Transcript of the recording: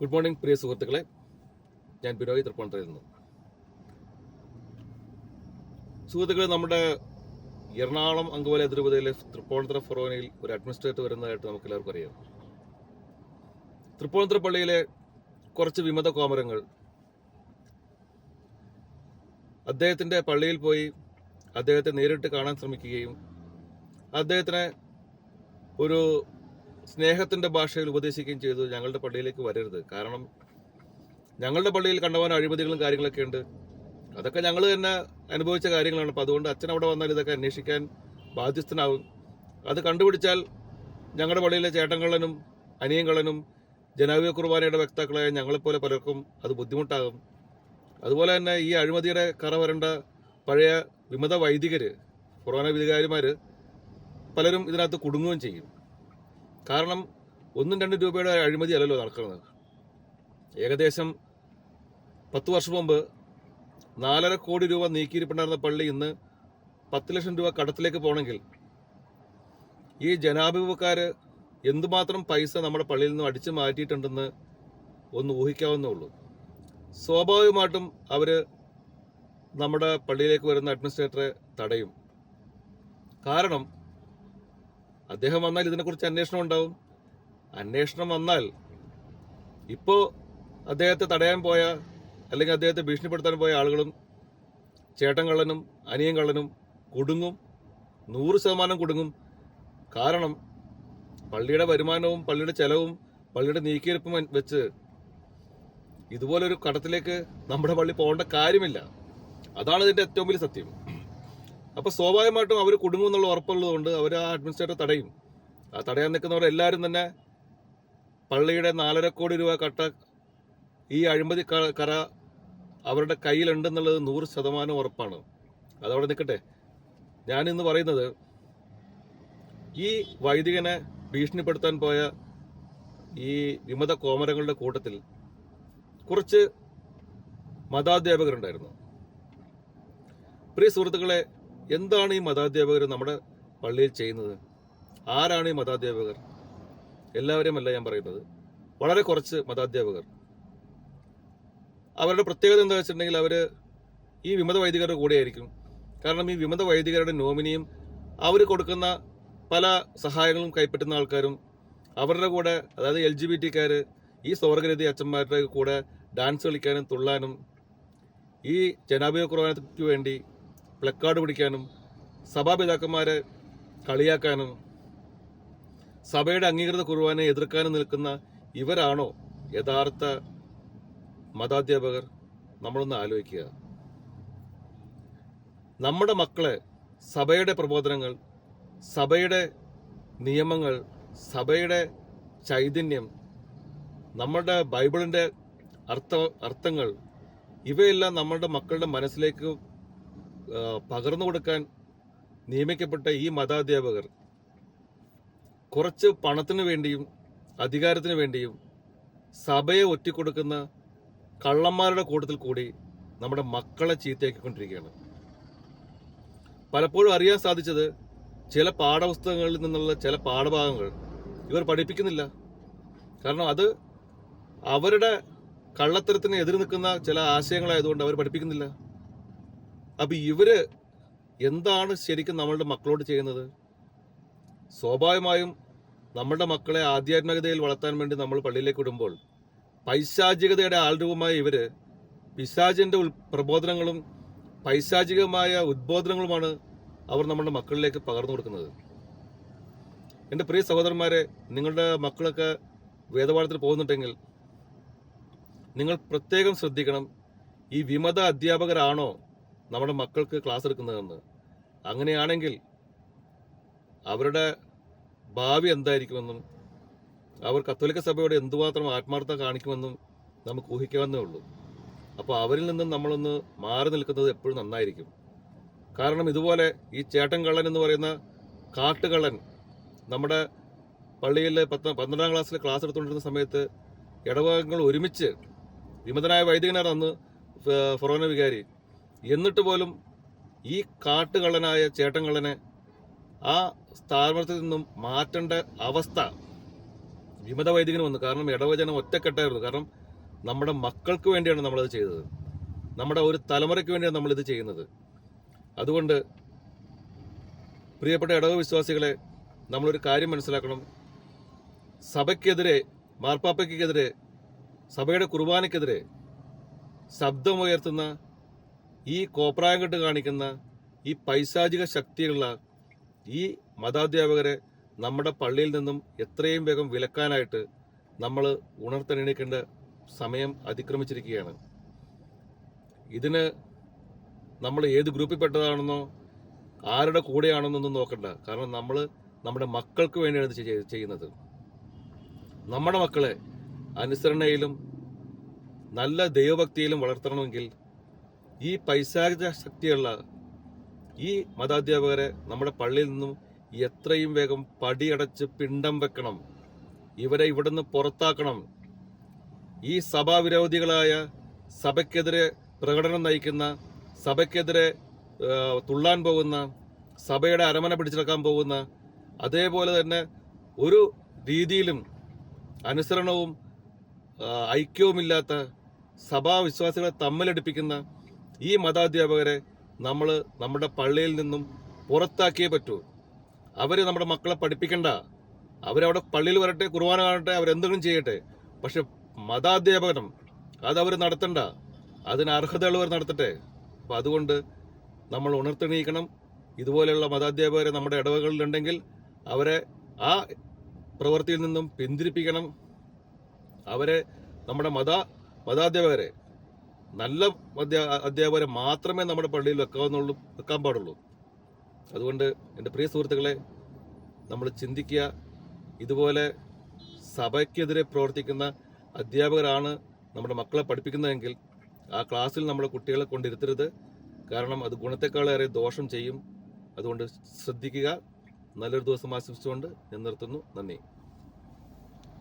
Good morning പ്രിയ സുഹൃത്തുക്കളെ. ഞാൻ ബിനോയ് തൃപ്പൂണിത്തുറയിൽ സുഹൃത്തുക്കളെ നമ്മുടെ എറണാകുളം അങ്കോല അതിരൂപതയിലെ തൃപ്പൂണിത്തറ ഫൊറോനയിൽ ഒരു അഡ്മിനിസ്ട്രേറ്റർ വരുന്നതായിട്ട് നമുക്ക് എല്ലാവർക്കും അറിയാം. തൃപ്പൂണിത്തറ പള്ളിയിലെ കുറച്ച് വിമത കോമരങ്ങൾ. അദ്ദേഹത്തിന്റെ പള്ളിയിൽ പോയി അദ്ദേഹത്തെ നേരിട്ട് കാണാൻ ശ്രമിക്കുകയും അദ്ദേഹത്തിനെ ഒരു സ്നേഹത്തിന്റെ ഭാഷയിൽ ഉപദേശിക്കുകയും ചെയ്തു. ഞങ്ങളുടെ പള്ളിയിലേക്ക് വരരുത്. കാരണം ഞങ്ങളുടെ പള്ളിയിൽ കണ്ടവാൻ അഴിമതികളും കാര്യങ്ങളൊക്കെ ഉണ്ട്. അതൊക്കെ ഞങ്ങൾ തന്നെ അനുഭവിച്ച കാര്യങ്ങളാണ്. അപ്പോൾ അതുകൊണ്ട് അച്ഛൻ അവിടെ വന്നാൽ ഇതൊക്കെ അന്വേഷിക്കാൻ ബാധ്യസ്ഥനാവും. അത് കണ്ടുപിടിച്ചാൽ ഞങ്ങളുടെ പള്ളിയിലെ ചേട്ടങ്ങളനും അനിയങ്ങളനും ജനാവിയ കുർബാനയുടെ വക്താക്കളായ ഞങ്ങളെപ്പോലെ പലർക്കും അത് ബുദ്ധിമുട്ടാകും. അതുപോലെ തന്നെ ഈ അഴിമതിയുടെ കറ വരേണ്ട പഴയ വിമത വൈദികർ കൊറോണ വിധികാരിമാർ പലരും ഇതിനകത്ത് കുടുങ്ങുകയും ചെയ്യും. കാരണം ഒന്നും രണ്ടും രൂപയുടെ അഴിമതി അല്ലല്ലോ നടക്കുന്നത്. ഏകദേശം പത്ത് വർഷം മുമ്പ് നാലര കോടി രൂപ നീക്കിയിരിപ്പുണ്ടായിരുന്ന പള്ളി ഇന്ന് പത്ത് ലക്ഷം രൂപ കടത്തിലേക്ക് പോകണമെങ്കിൽ ഈ ജനാഭിമുഖക്കാർ എന്തുമാത്രം പൈസ നമ്മുടെ പള്ളിയിൽ നിന്ന് അടിച്ചു മാറ്റിയിട്ടുണ്ടെന്ന് ഒന്ന് ഊഹിക്കാവുന്നേ ഉള്ളൂ. സ്വാഭാവികമായിട്ടും അവർ നമ്മുടെ പള്ളിയിലേക്ക് വരുന്ന അഡ്മിനിസ്ട്രേറ്ററെ തടയും. കാരണം അദ്ദേഹം വന്നാൽ ഇതിനെക്കുറിച്ച് അന്വേഷണം ഉണ്ടാവും. അന്വേഷണം വന്നാൽ ഇപ്പോൾ അദ്ദേഹത്തെ തടയാൻ പോയ അല്ലെങ്കിൽ അദ്ദേഹത്തെ ഭീഷണിപ്പെടുത്താൻ പോയ ആളുകളും ചേട്ടൻ കള്ളനും അനിയൻ കള്ളനും കുടുങ്ങും. നൂറ് ശതമാനം കുടുങ്ങും. കാരണം പള്ളിയുടെ വരുമാനവും പള്ളിയുടെ ചെലവും പള്ളിയുടെ നീക്കിയിരിപ്പും വെച്ച് ഇതുപോലൊരു കടത്തിലേക്ക് നമ്മുടെ പള്ളി പോകേണ്ട കാര്യമില്ല. അതാണ് ഇതിന്റെ ഏറ്റവും വലിയ സത്യം. അപ്പൊ സ്വാഭാവികമായിട്ടും അവർ കുടുങ്ങും എന്നുള്ള ഉറപ്പുള്ളതുകൊണ്ട് അവർ ആ അഡ്മിനിസ്ട്രേറ്റർ തടയും. ആ തടയാൻ നിൽക്കുന്നവർ എല്ലാവരും തന്നെ പള്ളിയുടെ നാലര കോടി രൂപ കട്ട ഈ അഴിമതി കറ അവരുടെ കയ്യിലുണ്ടെന്നുള്ളത് നൂറ് ശതമാനം ഉറപ്പാണ്. അതവിടെ നിൽക്കട്ടെ. ഞാനിന്ന് പറയുന്നത് ഈ വൈദികനെ ഭീഷണിപ്പെടുത്താൻ പോയ ഈ വിമത കോമരങ്ങളുടെ കൂട്ടത്തിൽ കുറച്ച് മതാധ്യാപകരുണ്ടായിരുന്നു. പ്രിയ സുഹൃത്തുക്കളെ എന്താണ് ഈ മതാധ്യാപകർ നമ്മുടെ പള്ളിയിൽ ചെയ്യുന്നത്? ആരാണ് ഈ മതാധ്യാപകർ? എല്ലാവരെയും അല്ല ഞാൻ പറയുന്നത്. വളരെ കുറച്ച് മതാധ്യാപകർ. അവരുടെ പ്രത്യേകത എന്താ വെച്ചിട്ടുണ്ടെങ്കിൽ അവർ ഈ വിമത വൈദികരുടെ കൂടെയായിരിക്കും. കാരണം ഈ വിമത വൈദികരുടെ നോമിനിയും അവർ കൊടുക്കുന്ന പല സഹായങ്ങളും കൈപ്പറ്റുന്ന ആൾക്കാരും അവരുടെ കൂടെ അതായത് എൽ ജി ബി ടിക്കാർ ഈ സ്വർഗരതി അച്ഛന്മാരുടെ കൂടെ ഡാൻസ് കളിക്കാനും തുള്ളാനും ഈ കുർബാനയ്ക്ക് വേണ്ടി പ്ലക്കാർഡ് പിടിക്കാനും സഭാപിതാക്കന്മാരെ കളിയാക്കാനും സഭയുടെ അംഗീകൃത കുർബാനെ എതിർക്കാനും നിൽക്കുന്ന ഇവരാണോ യഥാർത്ഥ മതാധ്യാപകർ? നമ്മളൊന്ന് ആലോചിക്കുക. നമ്മുടെ മക്കളെ സഭയുടെ പ്രബോധനങ്ങൾ സഭയുടെ നിയമങ്ങൾ സഭയുടെ ചൈതന്യം നമ്മുടെ ബൈബിളിന്റെ അർത്ഥ അർത്ഥങ്ങൾ ഇവയെല്ലാം നമ്മളുടെ മക്കളുടെ മനസ്സിലേക്ക് പകർന്നു കൊടുക്കാൻ നിയമിക്കപ്പെട്ട ഈ മതാധ്യാപകർ കുറച്ച് പണത്തിനു വേണ്ടിയും അധികാരത്തിന് വേണ്ടിയും സഭയെ ഒറ്റിക്കൊടുക്കുന്ന കള്ളന്മാരുടെ കൂട്ടത്തിൽ കൂടി നമ്മുടെ മക്കളെ ചീത്തയാക്കിക്കൊണ്ടിരിക്കുകയാണ്. പലപ്പോഴും അറിയാൻ സാധിച്ചത് ചില പാഠപുസ്തകങ്ങളിൽ നിന്നുള്ള ചില പാഠഭാഗങ്ങൾ ഇവർ പഠിപ്പിക്കുന്നില്ല. കാരണം അത് അവരുടെ കള്ളത്തരത്തിന് എതിർ നിൽക്കുന്ന ചില ആശയങ്ങളായതുകൊണ്ട് അവർ പഠിപ്പിക്കുന്നില്ല. അപ്പൊ ഇവർ എന്താണ് ശരിക്കും നമ്മളുടെ മക്കളോട് ചെയ്യുന്നത്? സ്വാഭാവികമായും നമ്മുടെ മക്കളെ ആധ്യാത്മികതയിൽ വളർത്താൻ വേണ്ടി നമ്മൾ പള്ളിയിലേക്ക് വിടുമ്പോൾ പൈശാചികതയുടെ ആൾരൂപമായ ഇവർ പിശാചിന്റെ ഉൽ പ്രബോധനങ്ങളും പൈശാചികമായ ഉദ്ബോധനങ്ങളുമാണ് അവർ നമ്മുടെ മക്കളിലേക്ക് പകർന്നു കൊടുക്കുന്നത്. എന്റെ പ്രിയ സഹോദരന്മാരെ നിങ്ങളുടെ മക്കളൊക്കെ വേദപാഠത്തിൽ പോകുന്നുണ്ടെങ്കിൽ നിങ്ങൾ പ്രത്യേകം ശ്രദ്ധിക്കണം. ഈ വിമത അധ്യാപകരാണോ നമ്മുടെ മക്കൾക്ക് ക്ലാസ് എടുക്കുന്നതെന്ന്. അങ്ങനെയാണെങ്കിൽ അവരുടെ ഭാവി എന്തായിരിക്കുമെന്നും അവർ കത്തോലിക്ക സഭയോട് എന്തുമാത്രം ആത്മാർത്ഥത കാണിക്കുമെന്നും നമുക്ക് ഊഹിക്കാവുന്നേ ഉള്ളൂ. അപ്പോൾ അവരിൽ നിന്നും നമ്മളൊന്ന് മാറി നിൽക്കുന്നത് എപ്പോഴും നന്നായിരിക്കും. കാരണം ഇതുപോലെ ഈ ചേട്ടൻ കള്ളൻ എന്ന് പറയുന്ന കാട്ടുകള്ളൻ നമ്മുടെ പള്ളിയിൽ പത്ത് പന്ത്രണ്ടാം ക്ലാസ്സിൽ ക്ലാസ് എടുത്തുകൊണ്ടിരുന്ന സമയത്ത് ഇടവകങ്ങൾ ഒരുമിച്ച് വിമതനായ വൈദികനാണ് അന്ന് ഫൊറോന വികാരി എന്നിട്ട് പോലും ഈ കാട്ടുകള്ളനായ ചേട്ടൻകള്ളനെ ആ സ്ഥാപനത്തിൽ നിന്നും മാറ്റേണ്ട അവസ്ഥ വിമത വൈദികന് വന്നു. കാരണം ഇടവചനം ഒറ്റക്കെട്ടായിരുന്നു. കാരണം നമ്മുടെ മക്കൾക്ക് വേണ്ടിയാണ് നമ്മളത് ചെയ്തത്. നമ്മുടെ ഒരു തലമുറയ്ക്ക് വേണ്ടിയാണ് നമ്മളിത് ചെയ്യുന്നത്. അതുകൊണ്ട് പ്രിയപ്പെട്ട ഇടവ വിശ്വാസികളെ നമ്മളൊരു കാര്യം മനസ്സിലാക്കണം. സഭയ്ക്കെതിരെ മാർപ്പാപ്പയ്ക്കെതിരെ സഭയുടെ കുർബാനയ്ക്കെതിരെ ശബ്ദമുയർത്തുന്ന ഈ കോപ്രായം കെട്ട് കാണിക്കുന്ന ഈ പൈശാചിക ശക്തിയുള്ള ഈ മതാധ്യാപകരെ നമ്മുടെ പള്ളിയിൽ നിന്നും എത്രയും വേഗം വിലക്കാനായിട്ട് നമ്മൾ ഉണർത്തെണീക്കേണ്ട സമയം അതിക്രമിച്ചിരിക്കുകയാണ്. ഇതിന് നമ്മൾ ഏത് ഗ്രൂപ്പിൽ പെട്ടതാണെന്നോ ആരുടെ കൂടെയാണെന്നൊന്നും നോക്കണ്ട. കാരണം നമ്മൾ നമ്മുടെ മക്കൾക്ക് വേണ്ടിയാണ് ഇത് ചെയ്യുന്നത്. നമ്മുടെ മക്കളെ അനുസരണയിലും നല്ല ദൈവഭക്തിയിലും വളർത്തണമെങ്കിൽ ഈ പൈശാചിക ശക്തിയുള്ള ഈ മതാധ്യാപകരെ നമ്മുടെ പള്ളിയിൽ നിന്നും എത്രയും വേഗം പടിയടച്ച് പിണ്ടം വെക്കണം. ഇവരെ ഇവിടുന്ന് പുറത്താക്കണം. ഈ സഭാവിരോധികളായ സഭയ്ക്കെതിരെ പ്രകടനം നയിക്കുന്ന സഭയ്ക്കെതിരെ തുള്ളാൻ പോകുന്ന സഭയുടെ അരമന പിടിച്ചെടുക്കാൻ പോകുന്ന അതേപോലെ തന്നെ ഒരു രീതിയിലും അനുസരണവും ഐക്യവുമില്ലാത്ത സഭാ വിശ്വാസികളെ തമ്മിലടിപ്പിക്കുന്ന ഈ മതാധ്യാപകരെ നമ്മൾ നമ്മുടെ പള്ളിയിൽ നിന്നും പുറത്താക്കിയേ പറ്റൂ. അവർ നമ്മുടെ മക്കളെ പഠിപ്പിക്കണ്ട. അവരവിടെ പള്ളിയിൽ വരട്ടെ കുർബാന കാണട്ടെ അവരെന്തെങ്കിലും ചെയ്യട്ടെ. പക്ഷെ മതാധ്യാപനം അതവർ നടത്തണ്ട. അതിന് അർഹതയുള്ളവർ നടത്തട്ടെ. അപ്പം അതുകൊണ്ട് നമ്മൾ ഉണർത്തെണീക്കണം. ഇതുപോലെയുള്ള മതാധ്യാപകരെ നമ്മുടെ ഇടവകളിലുണ്ടെങ്കിൽ അവരെ ആ പ്രവൃത്തിയിൽ നിന്നും പിന്തിരിപ്പിക്കണം. അവരെ നമ്മുടെ മത മതാധ്യാപകരെ നല്ല അധ്യാ അധ്യാപകരെ മാത്രമേ നമ്മുടെ പള്ളിയിൽ വെക്കാവുന്നുള്ളൂ വെക്കാൻ പാടുള്ളൂ. അതുകൊണ്ട് എന്റെ പ്രിയ സുഹൃത്തുക്കളെ നമ്മൾ ചിന്തിക്കുക ഇതുപോലെ സഭയ്ക്കെതിരെ പ്രവർത്തിക്കുന്ന അധ്യാപകരാണ് നമ്മുടെ മക്കളെ പഠിപ്പിക്കുന്നതെങ്കിൽ ആ ക്ലാസ്സിൽ നമ്മുടെ കുട്ടികളെ കൊണ്ടിരുത്തരുത്. കാരണം അത് ഗുണത്തെക്കാളേറെ ദോഷം ചെയ്യും. അതുകൊണ്ട് ശ്രദ്ധിക്കുക. നല്ലൊരു ദിവസം ആശംസിച്ചുകൊണ്ട് ഞാൻ നിർത്തുന്നു. നന്ദി.